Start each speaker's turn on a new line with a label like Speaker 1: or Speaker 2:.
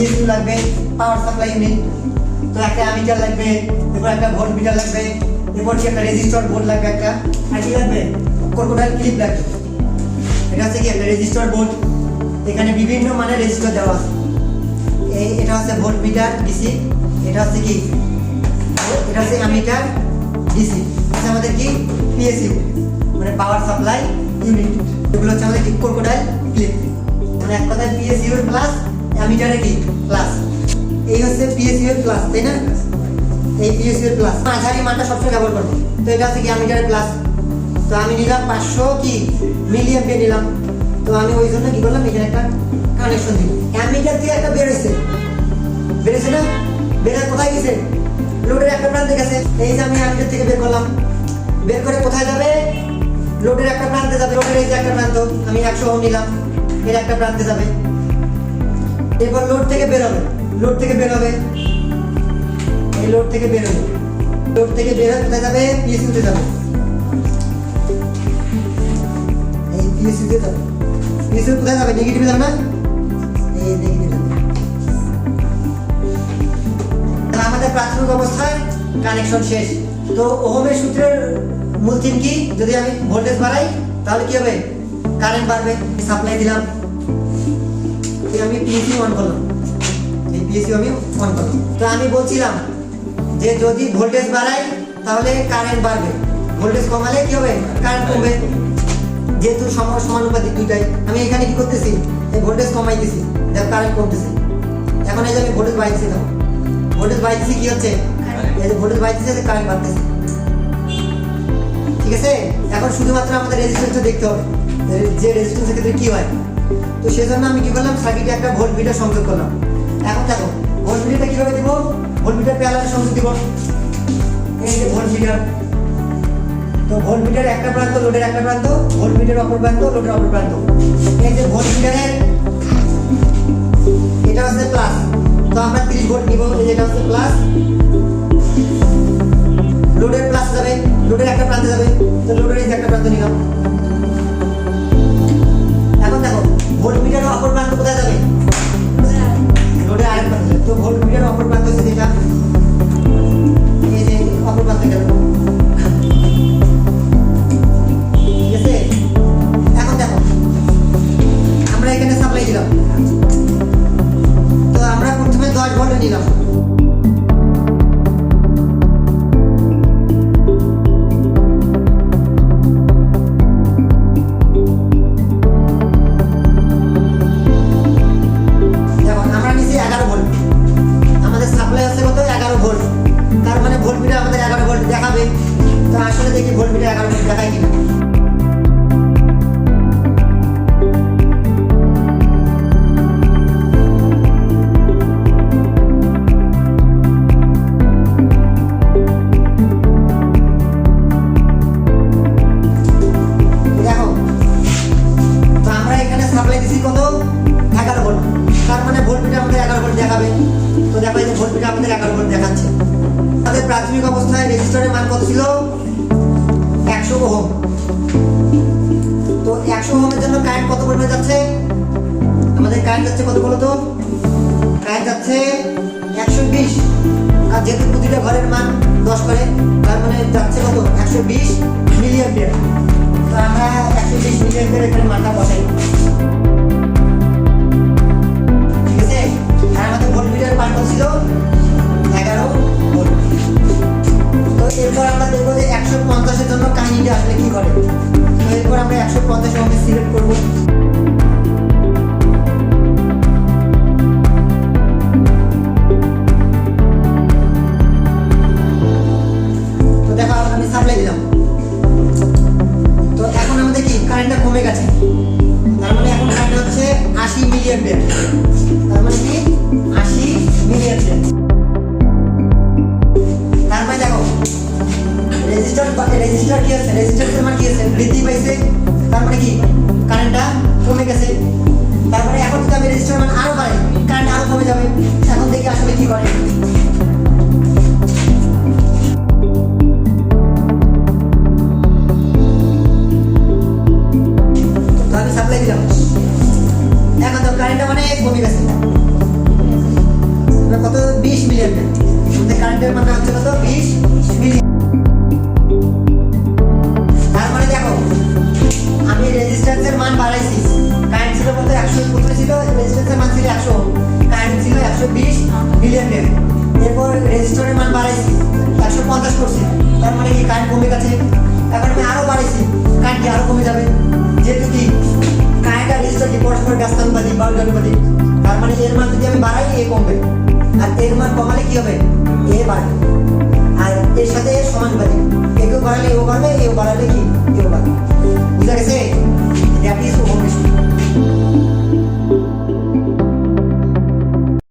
Speaker 1: PSU লাগবে power supply unit তো একটা আমিটার লাগবে, এরপর একটা ভোল্ট মিটার লাগবে, এরপর কি একটা রেজিস্টার বোর্ড লাগবে একটা। আর কি লাগবে? ক্রোকোডাইল ক্লিপ লাগবে। এটা হচ্ছে কি একটা রেজিস্টার বোর্ড এখানে বিভিন্ন মানের রেজিস্টার দেওয়া আছে। এই এটা হচ্ছে ভোল্ট মিটার ডিসি এটা হচ্ছে কি? এটা হচ্ছে অ্যামিটার ডিসি এটা আমাদের কি? পিএসইউ মানে পাওয়ার সাপ্লাই ইউনিট এগুলো হচ্ছে আমাদের কি? ক্রোকোডাইল ক্লিপ মানে এক কথায় পিএসইউ প্লাস অ্যামিটারে কি? প্লাস এই হচ্ছে পিএসইউ এর প্লাস তাই না? এই পিএসইউ এর প্লাস মাঝারি মানটা সবসময় ব্যবহার করব। তো এটা হচ্ছে কি অ্যামিটারের প্লাস তো আমি নিলাম পাঁচশো কি? মিলিয়ন পে নিলাম। তো আমি ওই জন্য কি করলাম, এখানে একটা কানেকশন দিই অ্যামিটার থেকে একটা বেরোইছে। বেরোছে না? বেরোয় কোথায় গেছে? লোডের একটা প্রান্তে গেছে। এই যে আমি অ্যামিটার থেকে বের করলাম। বের করে কোথায় যাবে? লোডের একটা প্রান্তে যাবে। লোডের এই যে একটা প্রান্ত, আমি একশো নিলাম। এর একটা প্রান্তে যাবে। এরপর লোড থেকে বেরোবে। লোড থেকে বেরোবে। এই লোড থেকে বেরোবে। লোড থেকে বের যাবে? পিএসইউতে যাবে। এই পিএসইউতে যাবে। পিএসইউ কোথায় যাবে? নেগেটিভে যাবে না? এই নেগেটিভে যাবে। আমাদের প্রাথমিক অবস্থায় কানেকশন শেষ। তো ওহমের সূত্রের মূল থিম কি? যদি আমি ভোল্টেজ বাড়াই, তাহলে কি হবে? কারেন্ট বাড়বে। সাপ্লাই দিলাম। এই আমি পিএসি অন করলাম। এই পিএসি আমি অন করলাম। তো আমি বলছিলাম যে যদি ভোল্টেজ বাড়াই তাহলে কারেন্ট বাড়বে। ভোল্টেজ কমালে কি হবে? কারেন্ট কমবে। যেহেতু সম- সমানুপাতিক দুইটাই। আমি এখানে কি করতেছি? এই ভোল্টেজ কমাইতেছি। দেখ কারেন্ট কমতেছে। এখন এই যে আমি ভোল্টেজ বাড়াইছি না ভোল্টেজ বাড়াইতেছি কি হচ্ছে? এই যে ভোল্টেজ বাড়াইতেছে যে কারেন্ট বাড়তেছে। ঠিক আছে? এখন শুধুমাত্র আমাদের রেজিস্ট্যান্সটা দেখতে হবে। যে রেজিস্ট্যান্সের ক্ষেত্রে কি হয়? তো সেজন্য আমি কি করলাম? সার্কিটে একটা ভোল্ট মিটার সংযোগ করলাম। এখন দেখো ভোল্ট মিটারটা কীভাবে দিব? ভোল্ট মিটার প্যালারে সংযোগ দিব। এই যে ভোল্ট মিটার তো ভোল্ট মিটার একটা প্রান্ত, লোডের একটা প্রান্ত ভোল্ট মিটার অপর প্রান্ত, লোডের অপর প্রান্ত। এই যে ভোল্ট মিটারের এটা হচ্ছে প্লাস তো আমরা 30 ভোল্ট নিব, এই যেটা হচ্ছে প্লাস মানে ভোল্ট মিটার আমাদের এগারো ভোল্ট দেখাবে। তো দেখো এই যে ভোল্ট মিটার আমাদের এগারো ভোল্ট দেখাচ্ছে। আমাদের প্রাথমিক অবস্থায় রেজিস্টারের মান কত ছিল? একশো ওহম। তো একশো ওহমের জন্য কারেন্ট কত পরিমাণ যাচ্ছে? আমাদের কারেন্ট যাচ্ছে কত বলো তো কারেন্ট যাচ্ছে একশো বিশ। আর যেহেতু প্রতিটা ঘরের মান দশ করে, তার মানে যাচ্ছে কত? একশো বিশ মিলিয়ন তো আমরা একশো বিশ মিলিয়ন এখানে মানটা বসাই। আসলে কি করে? তো এরপর আমরা একশো পঞ্চাশ ওহমে কারেন্টটা কমে গেছে। তার মানে এখন যদি আমি রেজিস্টার মান আরও বাড়াই। কারেন্ট আরও কমে যাবে। এখন দেখি আসলে কি করে সাপ্লাই দিলাম। এখন তো কারেন্টটা মানে কমে গেছে। কত? বিশ মিলিয়ন কারেন্টের মানে হচ্ছে কত? বিশ মিলিয়ন কারেন্ট ছিল কত একশো কত ছিল রেজিস্ট্যান্সের মান ছিল একশো। কারেন্ট ছিল একশো বিশ মিলিয়ন এরপর মান একশো পঞ্চাশ তার মানে কি কারেন্ট কমে গেছে? এখন আমি আরও বাড়াইছি কারেন্ট কি আরও কমে যাবে? যেহেতু কি কারেন্ট আর রেজিস্টার কি পরস্পর ব্যস্তানুপাতিক বা তার মানে এর মান যদি আমি বাড়াই, এ কমবে। আর এর মান কমালে কি হবে? এ বাড়বে। আর এর সাথে সমানুপাতিক।